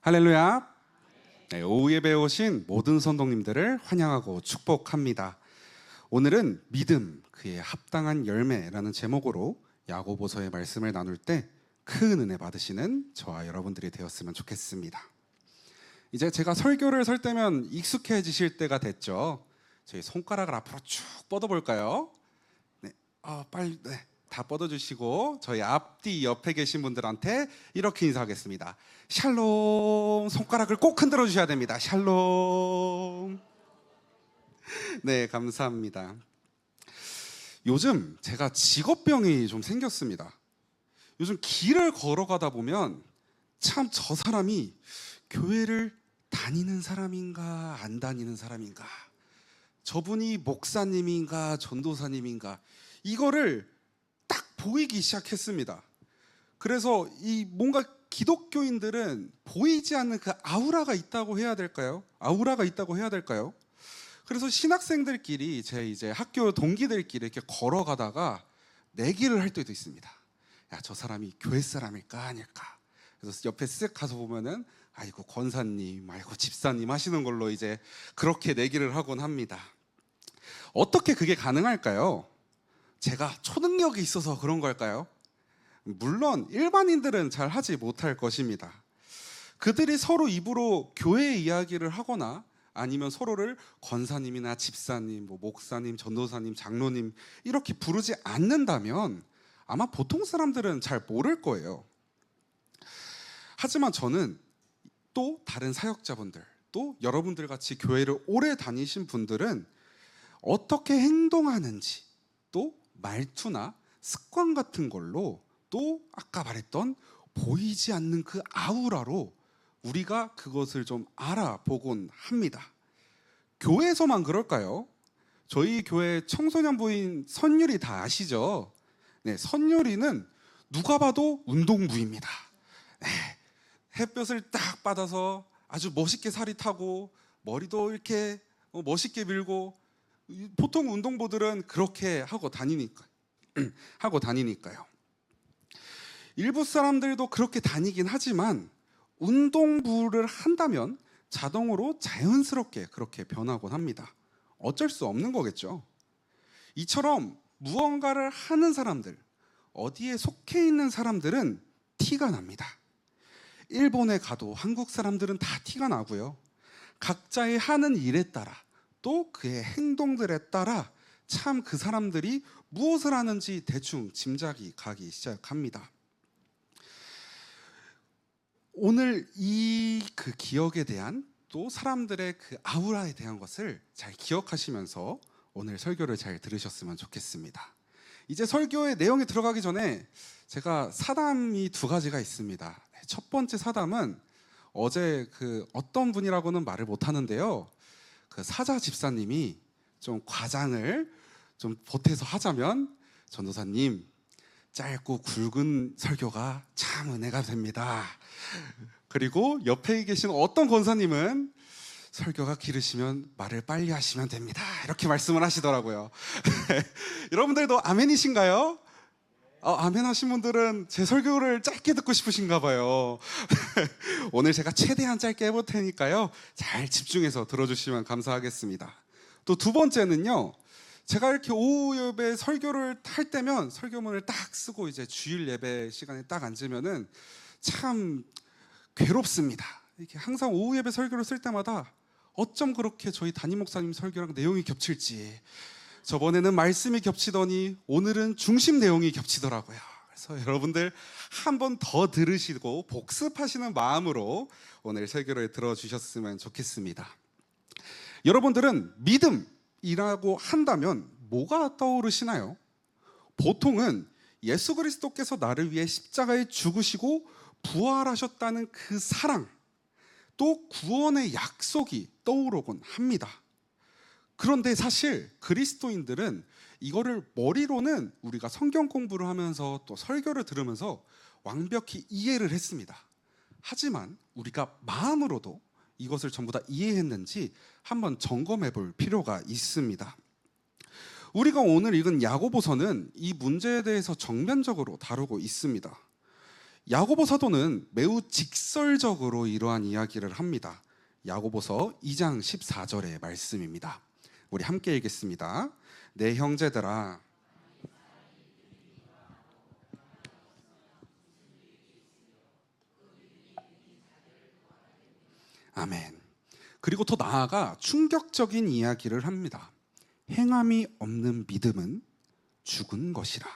할렐루야. 네, 오후 예배에 오신 모든 선동님들을 환영하고 축복합니다. 오늘은 믿음 그의 합당한 열매라는 제목으로 야고보서의 말씀을 나눌 때 큰 은혜 받으시는 저와 여러분들이 되었으면 좋겠습니다. 이제 제가 설교를 설 때면 익숙해지실 때가 됐죠. 저희 손가락을 앞으로 쭉 뻗어 볼까요? 네. 아, 빨리 네. 다 뻗어주시고 저희 앞뒤 옆에 계신 분들한테 이렇게 인사하겠습니다. 샬롬 손가락을 꼭 흔들어 주셔야 됩니다. 샬롬. 네, 감사합니다. 요즘 제가 직업병이 좀 생겼습니다. 요즘 길을 걸어가다 보면 참 저 사람이 교회를 다니는 사람인가 안 다니는 사람인가 저분이 목사님인가 전도사님인가 이거를 딱 보이기 시작했습니다. 그래서 이 뭔가 기독교인들은 보이지 않는 그 아우라가 있다고 해야 될까요? 아우라가 있다고 해야 될까요? 그래서 신학생들끼리 제 이제 학교 동기들끼리 이렇게 걸어가다가 내기를 할 때도 있습니다. 야, 저 사람이 교회 사람일까 아닐까? 그래서 옆에 쓱 가서 보면은 아이고 권사님, 아이고 집사님 하시는 걸로 이제 그렇게 내기를 하곤 합니다. 어떻게 그게 가능할까요? 제가 초능력이 있어서 그런 걸까요? 물론 일반인들은 잘 하지 못할 것입니다. 그들이 서로 입으로 교회 이야기를 하거나 아니면 서로를 권사님이나 집사님, 뭐 목사님, 전도사님, 장로님 이렇게 부르지 않는다면 아마 보통 사람들은 잘 모를 거예요. 하지만 저는 또 다른 사역자분들, 또 여러분들 같이 교회를 오래 다니신 분들은 어떻게 행동하는지, 또 말투나 습관 같은 걸로 또 아까 말했던 보이지 않는 그 아우라로 우리가 그것을 좀 알아보곤 합니다. 교회에서만 그럴까요? 저희 교회 청소년 부인 선율이 다 아시죠? 네, 선율이는 누가 봐도 운동부입니다. 네, 햇볕을 딱 받아서 아주 멋있게 살이 타고 머리도 이렇게 어, 멋있게 밀고 보통 운동부들은 그렇게 하고 다니니까 하고 다니니까요. 일부 사람들도 그렇게 다니긴 하지만 운동부를 한다면 자동으로 자연스럽게 그렇게 변하곤 합니다. 어쩔 수 없는 거겠죠. 이처럼 무언가를 하는 사람들, 어디에 속해 있는 사람들은 티가 납니다. 일본에 가도 한국 사람들은 다 티가 나고요. 각자의 하는 일에 따라 또 그의 행동들에 따라 참 그 사람들이 무엇을 하는지 대충 짐작이 가기 시작합니다. 오늘 이 그 기억에 대한 또 사람들의 그 아우라에 대한 것을 잘 기억하시면서 오늘 설교를 잘 들으셨으면 좋겠습니다. 이제 설교의 내용에 들어가기 전에 제가 사담이 두 가지가 있습니다. 첫 번째 사담은 어제 그 어떤 분이라고는 말을 못 하는데요. 그 사자 집사님이 좀 과장을 좀 보태서 하자면 전도사님 짧고 굵은 설교가 참 은혜가 됩니다. 그리고 옆에 계신 어떤 권사님은 설교가 길으시면 말을 빨리 하시면 됩니다. 이렇게 말씀을 하시더라고요. 여러분들도 아멘이신가요? 어, 아멘 하신 분들은 제 설교를 짧게 듣고 싶으신가 봐요. 오늘 제가 최대한 짧게 해볼 테니까요. 잘 집중해서 들어주시면 감사하겠습니다. 또 두 번째는요. 제가 이렇게 오후 예배 설교를 할 때면 설교문을 딱 쓰고 이제 주일 예배 시간에 딱 앉으면은 참 괴롭습니다. 이렇게 항상 오후 예배 설교를 쓸 때마다 어쩜 그렇게 저희 담임 목사님 설교랑 내용이 겹칠지 저번에는 말씀이 겹치더니 오늘은 중심 내용이 겹치더라고요. 그래서 여러분들 한 번 더 들으시고 복습하시는 마음으로 오늘 설교를 들어주셨으면 좋겠습니다. 여러분들은 믿음이라고 한다면 뭐가 떠오르시나요? 보통은 예수 그리스도께서 나를 위해 십자가에 죽으시고 부활하셨다는 그 사랑, 또 구원의 약속이 떠오르곤 합니다. 그런데 사실 그리스도인들은 이거를 머리로는 우리가 성경 공부를 하면서 또 설교를 들으면서 완벽히 이해를 했습니다. 하지만 우리가 마음으로도 이것을 전부 다 이해했는지 한번 점검해 볼 필요가 있습니다. 우리가 오늘 읽은 야고보서는 이 문제에 대해서 정면적으로 다루고 있습니다. 야고보 사도는 매우 직설적으로 이러한 이야기를 합니다. 야고보서 2장 14절의 말씀입니다. 우리 함께 읽겠습니다. 내 형제들아 아멘. 그리고 더 나아가 충격적인 이야기를 합니다. 행함이 없는 믿음은 죽은 것이라.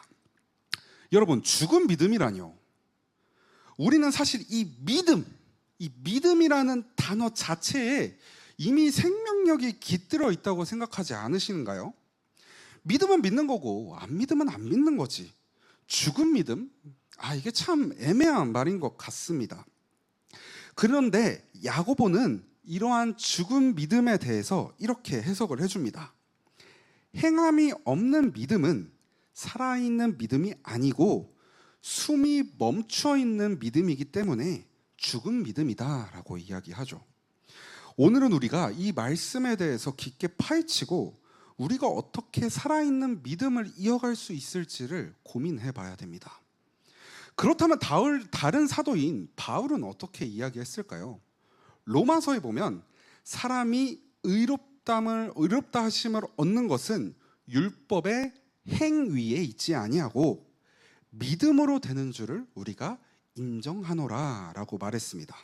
여러분, 죽은 믿음이라뇨. 우리는 사실 이 믿음, 이 믿음이라는 단어 자체에 이미 생명력이 깃들어 있다고 생각하지 않으시는가요? 믿으면 믿는 거고 안 믿으면 안 믿는 거지. 죽은 믿음? 아, 이게 참 애매한 말인 것 같습니다. 그런데 야고보는 이러한 죽은 믿음에 대해서 이렇게 해석을 해줍니다. 행함이 없는 믿음은 살아있는 믿음이 아니고 숨이 멈춰 있는 믿음이기 때문에 죽은 믿음이다라고 이야기하죠. 오늘은 우리가 이 말씀에 대해서 깊게 파헤치고 우리가 어떻게 살아있는 믿음을 이어갈 수 있을지를 고민해 봐야 됩니다. 그렇다면 다른 사도인 바울은 어떻게 이야기했을까요? 로마서에 보면 사람이 의롭담을 의롭다 하심을 얻는 것은 율법의 행위에 있지 아니하고 믿음으로 되는 줄을 우리가 인정하노라라고 말했습니다.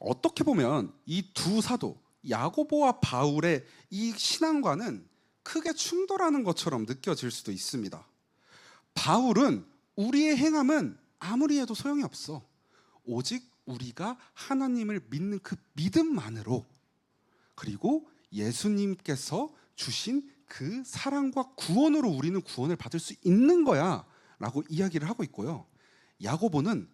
어떻게 보면 이 두 사도 야고보와 바울의 이 신앙과는 크게 충돌하는 것처럼 느껴질 수도 있습니다. 바울은 우리의 행함은 아무리 해도 소용이 없어. 오직 우리가 하나님을 믿는 그 믿음만으로 그리고 예수님께서 주신 그 사랑과 구원으로 우리는 구원을 받을 수 있는 거야 라고 이야기를 하고 있고요. 야고보는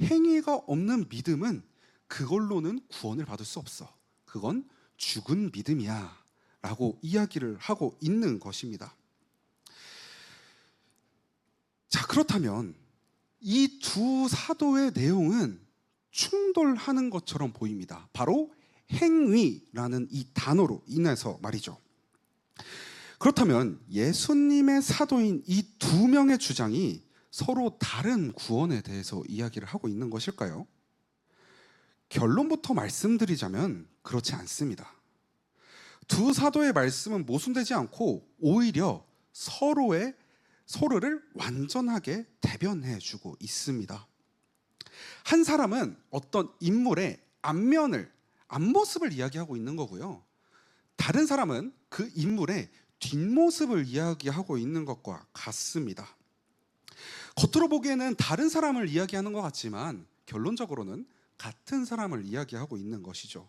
행위가 없는 믿음은 그걸로는 구원을 받을 수 없어. 그건 죽은 믿음이야 라고 이야기를 하고 있는 것입니다. 자, 그렇다면 이 두 사도의 내용은 충돌하는 것처럼 보입니다. 바로 행위라는 이 단어로 인해서 말이죠. 그렇다면 예수님의 사도인 이 두 명의 주장이 서로 다른 구원에 대해서 이야기를 하고 있는 것일까요? 결론부터 말씀드리자면 그렇지 않습니다. 두 사도의 말씀은 모순되지 않고 오히려 서로의 서로를 완전하게 대변해 주고 있습니다. 한 사람은 어떤 인물의 앞면을 앞모습을 이야기하고 있는 거고요. 다른 사람은 그 인물의 뒷모습을 이야기하고 있는 것과 같습니다. 겉으로 보기에는 다른 사람을 이야기하는 것 같지만 결론적으로는 같은 사람을 이야기하고 있는 것이죠.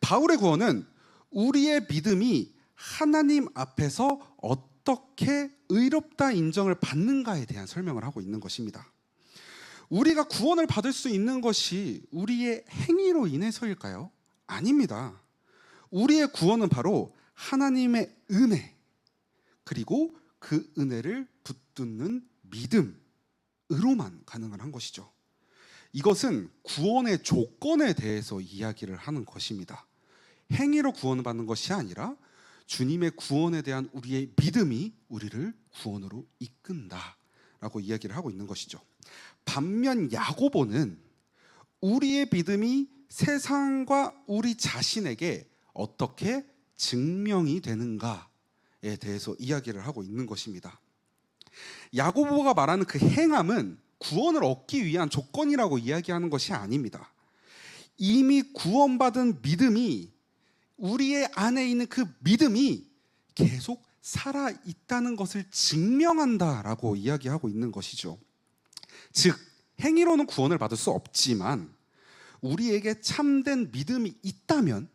바울의 구원은 우리의 믿음이 하나님 앞에서 어떻게 의롭다 인정을 받는가에 대한 설명을 하고 있는 것입니다. 우리가 구원을 받을 수 있는 것이 우리의 행위로 인해서일까요? 아닙니다. 우리의 구원은 바로 하나님의 은혜 그리고 그 은혜를 붙드는 믿음으로만 가능한 것이죠. 이것은 구원의 조건에 대해서 이야기를 하는 것입니다. 행위로 구원을 받는 것이 아니라 주님의 구원에 대한 우리의 믿음이 우리를 구원으로 이끈다라고 이야기를 하고 있는 것이죠. 반면 야고보는 우리의 믿음이 세상과 우리 자신에게 어떻게 증명이 되는가에 대해서 이야기를 하고 있는 것입니다. 야고보가 말하는 그 행함은 구원을 얻기 위한 조건이라고 이야기하는 것이 아닙니다. 이미 구원받은 믿음이 우리의 안에 있는 그 믿음이 계속 살아 있다는 것을 증명한다라고 이야기하고 있는 것이죠. 즉 행위로는 구원을 받을 수 없지만 우리에게 참된 믿음이 있다면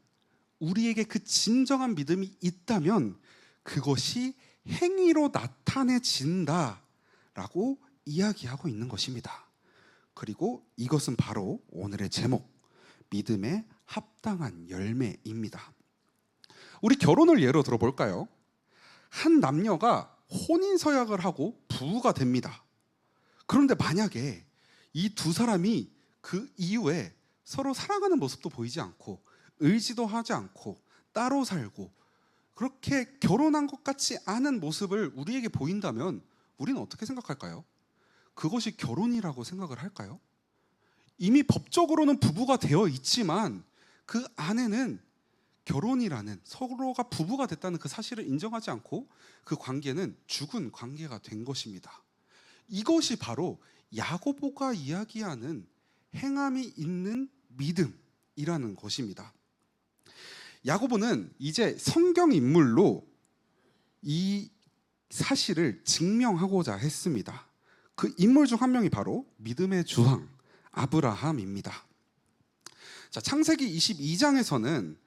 우리에게 그 진정한 믿음이 있다면 그것이 행위로 나타내진다라고 이야기하고 있는 것입니다. 그리고 이것은 바로 오늘의 제목 믿음의 합당한 열매입니다. 우리 결혼을 예로 들어볼까요? 한 남녀가 혼인 서약을 하고 부부가 됩니다. 그런데 만약에 이 두 사람이 그 이후에 서로 사랑하는 모습도 보이지 않고 의지도 하지 않고 따로 살고 그렇게 결혼한 것 같지 않은 모습을 우리에게 보인다면 우리는 어떻게 생각할까요? 그것이 결혼이라고 생각을 할까요? 이미 법적으로는 부부가 되어 있지만 그 안에는 결혼이라는 서로가 부부가 됐다는 그 사실을 인정하지 않고 그 관계는 죽은 관계가 된 것입니다. 이것이 바로 야고보가 이야기하는 행함이 있는 믿음이라는 것입니다. 야고보는 이제 성경 인물로 이 사실을 증명하고자 했습니다. 그 인물 중 한 명이 바로 믿음의 주황 아브라함입니다. 자, 창세기 22장에서는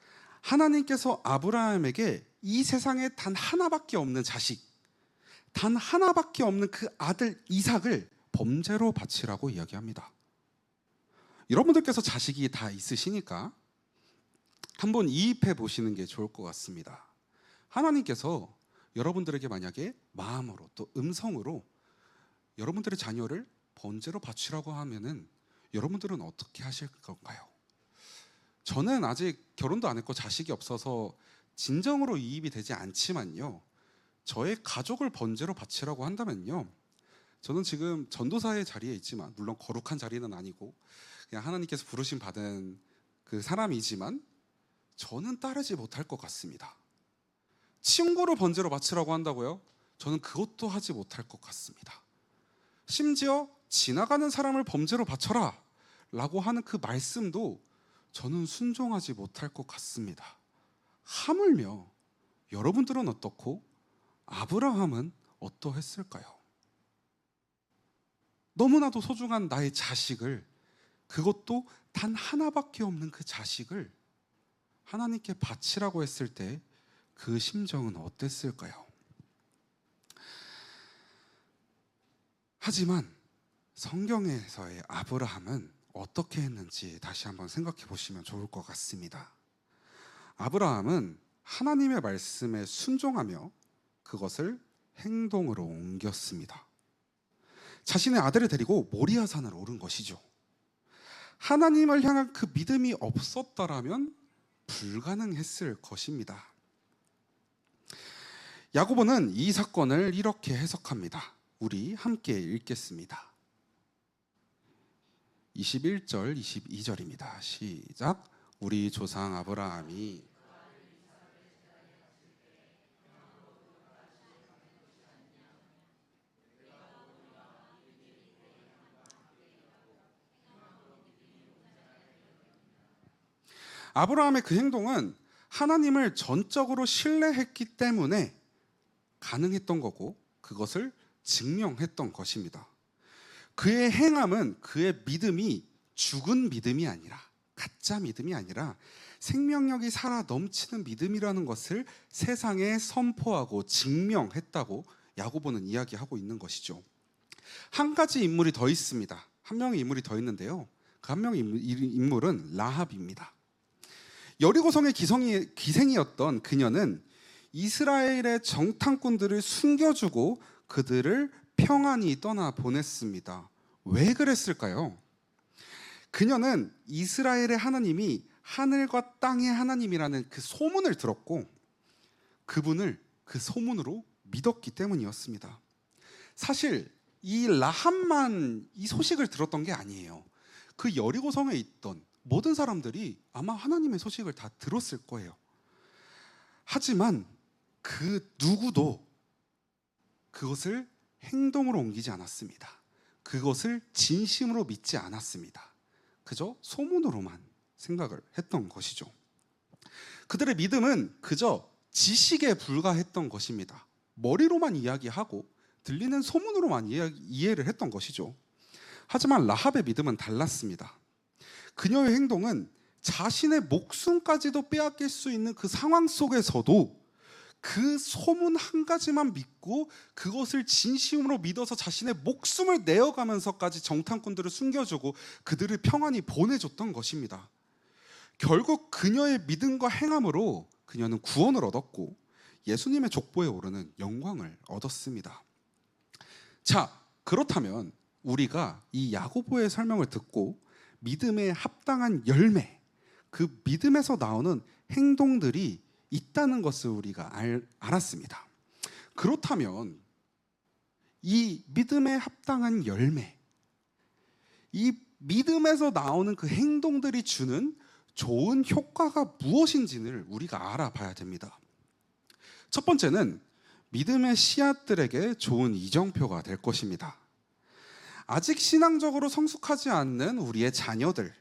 하나님께서 아브라함에게 이 세상에 단 하나밖에 없는 자식, 단 하나밖에 없는 그 아들 이삭을 범죄로 바치라고 이야기합니다. 여러분들께서 자식이 다 있으시니까 한번 이입해 보시는 게 좋을 것 같습니다. 하나님께서 여러분들에게 만약에 마음으로 또 음성으로 여러분들의 자녀를 번제로 바치라고 하면은 여러분들은 어떻게 하실 건가요? 저는 아직 결혼도 안 했고 자식이 없어서 진정으로 이입이 되지 않지만요. 저의 가족을 번제로 바치라고 한다면요. 저는 지금 전도사의 자리에 있지만 물론 거룩한 자리는 아니고 그냥 하나님께서 부르심 받은 그 사람이지만 저는 따르지 못할 것 같습니다. 친구를 번제로 바치라고 한다고요? 저는 그것도 하지 못할 것 같습니다. 심지어 지나가는 사람을 범죄로 바쳐라 라고 하는 그 말씀도 저는 순종하지 못할 것 같습니다. 하물며 여러분들은 어떻고 아브라함은 어떠했을까요? 너무나도 소중한 나의 자식을 그것도 단 하나밖에 없는 그 자식을 하나님께 바치라고 했을 때 그 심정은 어땠을까요? 하지만 성경에서의 아브라함은 어떻게 했는지 다시 한번 생각해 보시면 좋을 것 같습니다. 아브라함은 하나님의 말씀에 순종하며 그것을 행동으로 옮겼습니다. 자신의 아들을 데리고 모리아 산을 오른 것이죠. 하나님을 향한 그 믿음이 없었더라면 불가능했을 것입니다. 야고보는 이 사건을 이렇게 해석합니다. 우리 함께 읽겠습니다. 21절, 22절입니다. 시작. 우리 조상 아브라함이 아브라함의 그 행동은 하나님을 전적으로 신뢰했기 때문에 가능했던 거고 그것을 증명했던 것입니다. 그의 행함은 그의 믿음이 죽은 믿음이 아니라 가짜 믿음이 아니라 생명력이 살아 넘치는 믿음이라는 것을 세상에 선포하고 증명했다고 야고보는 이야기하고 있는 것이죠. 한 가지 인물이 더 있습니다. 한 명의 인물이 더 있는데요. 그 한 명의 인물은 라합입니다. 여리고성의 기생이었던 그녀는 이스라엘의 정탐꾼들을 숨겨주고 그들을 평안히 떠나 보냈습니다. 왜 그랬을까요? 그녀는 이스라엘의 하나님이 하늘과 땅의 하나님이라는 그 소문을 들었고 그분을 그 소문으로 믿었기 때문이었습니다. 사실 이 라함만 이 소식을 들었던 게 아니에요. 그 여리고 성에 있던 모든 사람들이 아마 하나님의 소식을 다 들었을 거예요. 하지만 그 누구도 그것을 행동으로 옮기지 않았습니다. 그것을 진심으로 믿지 않았습니다. 그저 소문으로만 생각을 했던 것이죠. 그들의 믿음은 그저 지식에 불과했던 것입니다. 머리로만 이야기하고 들리는 소문으로만 이해를 했던 것이죠. 하지만 라합의 믿음은 달랐습니다. 그녀의 행동은 자신의 목숨까지도 빼앗길 수 있는 그 상황 속에서도 그 소문 한 가지만 믿고 그것을 진심으로 믿어서 자신의 목숨을 내어가면서까지 정탐꾼들을 숨겨주고 그들을 평안히 보내줬던 것입니다. 결국 그녀의 믿음과 행함으로 그녀는 구원을 얻었고 예수님의 족보에 오르는 영광을 얻었습니다. 자, 그렇다면 우리가 이 야고보의 설명을 듣고 믿음에 합당한 열매, 그 믿음에서 나오는 행동들이 있다는 것을 우리가 알, 알았습니다. 그렇다면 이 믿음에 합당한 열매, 이 믿음에서 나오는 그 행동들이 주는 좋은 효과가 무엇인지를 우리가 알아봐야 됩니다. 첫 번째는 믿음의 씨앗들에게 좋은 이정표가 될 것입니다. 아직 신앙적으로 성숙하지 않는 우리의 자녀들,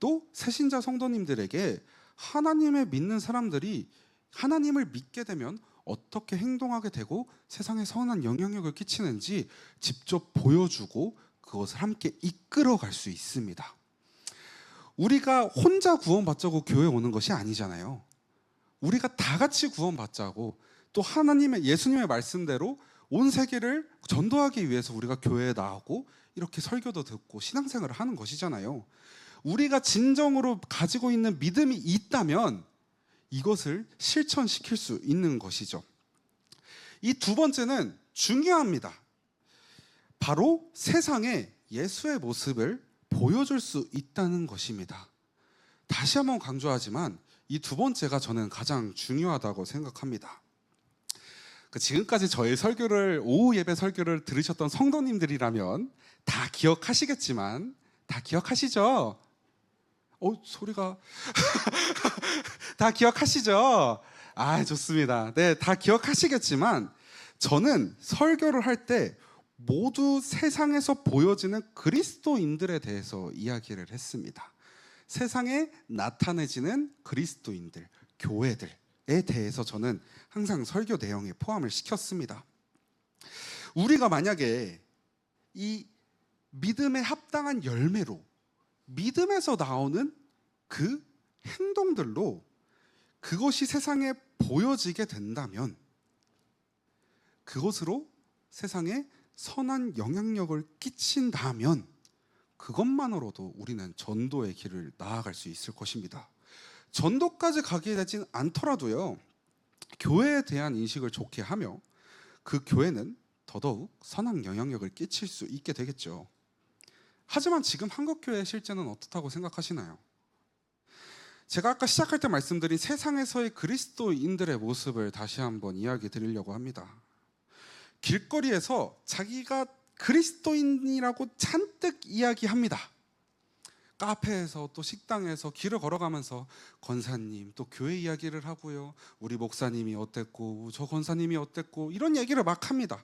또 새신자 성도님들에게 하나님을 믿는 사람들이 하나님을 믿게 되면 어떻게 행동하게 되고 세상에 선한 영향력을 끼치는지 직접 보여주고 그것을 함께 이끌어 갈 수 있습니다. 우리가 혼자 구원받자고 교회 오는 것이 아니잖아요. 우리가 다 같이 구원받자고 또 하나님의 예수님의 말씀대로 온 세계를 전도하기 위해서 우리가 교회에 나오고 이렇게 설교도 듣고 신앙생활을 하는 것이잖아요. 우리가 진정으로 가지고 있는 믿음이 있다면 이것을 실천시킬 수 있는 것이죠. 이 두 번째는 중요합니다. 바로 세상에 예수의 모습을 보여줄 수 있다는 것입니다. 다시 한번 강조하지만 이 두 번째가 저는 가장 중요하다고 생각합니다. 그 지금까지 저의 설교를 오후 예배 설교를 들으셨던 성도님들이라면 다 기억하시겠지만 다 기억하시죠? 어 소리가 다 기억하시죠? 아 좋습니다. 네, 다 기억하시겠지만 저는 설교를 할 때 모두 세상에서 보여지는 그리스도인들에 대해서 이야기를 했습니다. 세상에 나타내지는 그리스도인들, 교회들에 대해서 저는 항상 설교 내용에 포함을 시켰습니다. 우리가 만약에 이 믿음에 합당한 열매로 믿음에서 나오는 그 행동들로 그것이 세상에 보여지게 된다면 그것으로 세상에 선한 영향력을 끼친다면 그것만으로도 우리는 전도의 길을 나아갈 수 있을 것입니다. 전도까지 가게 되진 않더라도요. 교회에 대한 인식을 좋게 하며 그 교회는 더더욱 선한 영향력을 끼칠 수 있게 되겠죠. 하지만 지금 한국교회의 실제는 어떻다고 생각하시나요? 제가 아까 시작할 때 말씀드린 세상에서의 그리스도인들의 모습을 다시 한번 이야기 드리려고 합니다. 길거리에서 자기가 그리스도인이라고 잔뜩 이야기합니다. 카페에서 또 식당에서 길을 걸어가면서 권사님 또 교회 이야기를 하고요. 우리 목사님이 어땠고 저 권사님이 어땠고 이런 얘기를 막 합니다.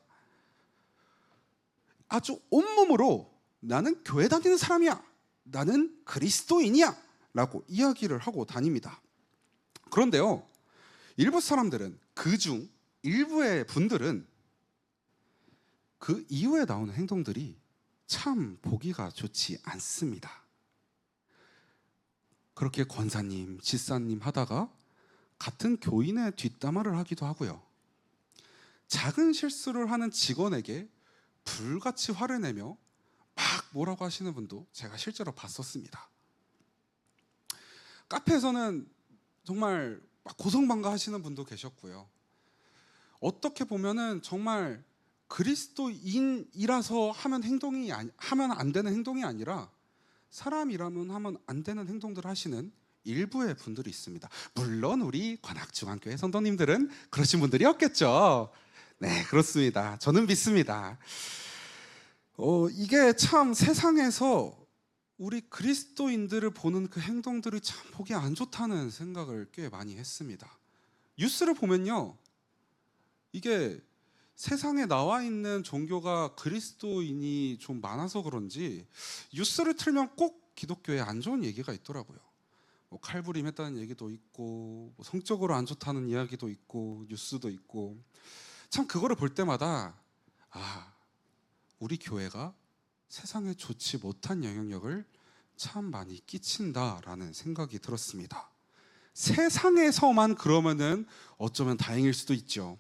아주 온몸으로 나는 교회 다니는 사람이야. 나는 그리스도인이야. 라고 이야기를 하고 다닙니다. 그런데요. 일부 사람들은 그 중 일부의 분들은 그 이후에 나오는 행동들이 참 보기가 좋지 않습니다. 그렇게 권사님, 지사님 하다가 같은 교인의 뒷담화를 하기도 하고요. 작은 실수를 하는 직원에게 불같이 화를 내며 막 뭐라고 하시는 분도 제가 실제로 봤었습니다. 카페에서는 정말 막 고성방가 하시는 분도 계셨고요. 어떻게 보면은 정말 그리스도인이라서 하면 행동이 아니, 하면 안 되는 행동이 아니라 사람이라면 하면 안 되는 행동들을 하시는 일부의 분들이 있습니다. 물론 우리 관악중앙교회 선도님들은 그러신 분들이 없겠죠. 네, 그렇습니다. 저는 믿습니다. 어, 이게 참 세상에서 우리 그리스도인들을 보는 그 행동들이 참 보기 안 좋다는 생각을 꽤 많이 했습니다. 뉴스를 보면요. 이게 세상에 나와 있는 종교가 그리스도인이 좀 많아서 그런지 뉴스를 틀면 꼭 기독교에 안 좋은 얘기가 있더라고요. 뭐 칼부림 했다는 얘기도 있고 뭐 성적으로 안 좋다는 이야기도 있고 뉴스도 있고 참 그거를 볼 때마다 아 우리 교회가 세상에 좋지 못한 영향력을 참 많이 끼친다라는 생각이 들었습니다. 세상에서만 그러면은 어쩌면 다행일 수도 있죠.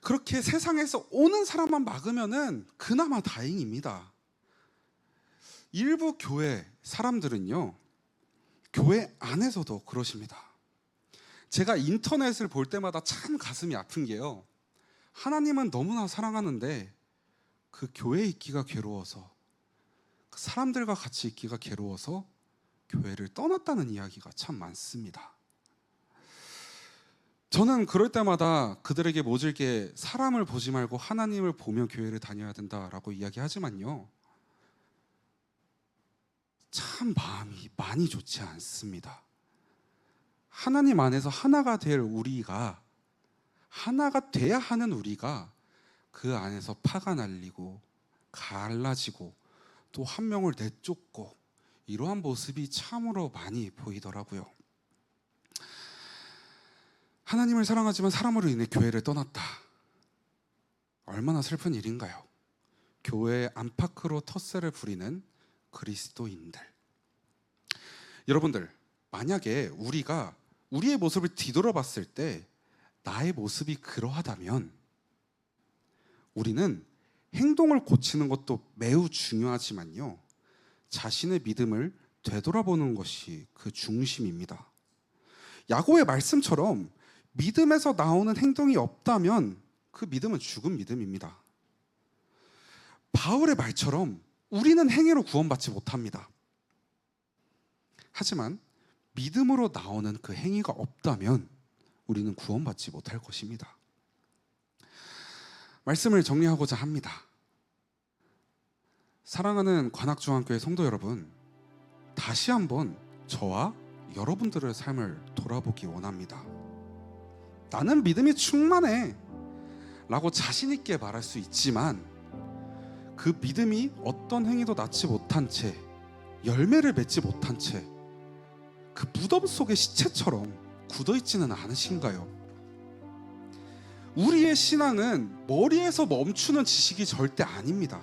그렇게 세상에서 오는 사람만 막으면은 그나마 다행입니다. 일부 교회 사람들은요, 교회 안에서도 그러십니다. 제가 인터넷을 볼 때마다 참 가슴이 아픈 게요. 하나님은 너무나 사랑하는데 그 교회에 있기가 괴로워서 그 사람들과 같이 있기가 괴로워서 교회를 떠났다는 이야기가 참 많습니다. 저는 그럴 때마다 그들에게 모질게 사람을 보지 말고 하나님을 보며 교회를 다녀야 된다라고 이야기하지만요. 참 마음이 많이 좋지 않습니다. 하나님 안에서 하나가 될 우리가 하나가 돼야 하는 우리가 그 안에서 파가 날리고 갈라지고 또 한 명을 내쫓고 이러한 모습이 참으로 많이 보이더라고요. 하나님을 사랑하지만 사람으로 인해 교회를 떠났다. 얼마나 슬픈 일인가요? 교회 안팎으로 텃세를 부리는 그리스도인들. 여러분들, 만약에 우리가 우리의 모습을 뒤돌아봤을 때 나의 모습이 그러하다면 우리는 행동을 고치는 것도 매우 중요하지만요. 자신의 믿음을 되돌아보는 것이 그 중심입니다. 야고의 말씀처럼 믿음에서 나오는 행동이 없다면 그 믿음은 죽은 믿음입니다. 바울의 말처럼 우리는 행위로 구원받지 못합니다. 하지만 믿음으로 나오는 그 행위가 없다면 우리는 구원받지 못할 것입니다. 말씀을 정리하고자 합니다. 사랑하는 관악중앙교회 성도 여러분, 다시 한번 저와 여러분들의 삶을 돌아보기 원합니다. 나는 믿음이 충만해. 라고 자신있게 말할 수 있지만 그 믿음이 어떤 행위도 낳지 못한 채 열매를 맺지 못한 채 그 무덤 속의 시체처럼 굳어 있지는 않으신가요? 우리의 신앙은 머리에서 멈추는 지식이 절대 아닙니다.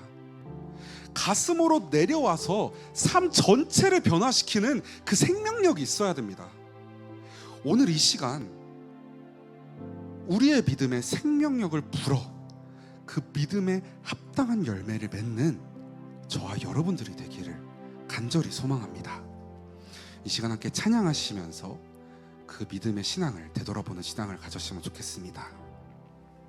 가슴으로 내려와서 삶 전체를 변화시키는 그 생명력이 있어야 됩니다. 오늘 이 시간 우리의 믿음에 생명력을 불어 그 믿음에 합당한 열매를 맺는 저와 여러분들이 되기를 간절히 소망합니다. 이 시간 함께 찬양하시면서 그 믿음의 신앙을 되돌아보는 신앙을 가졌으면 좋겠습니다.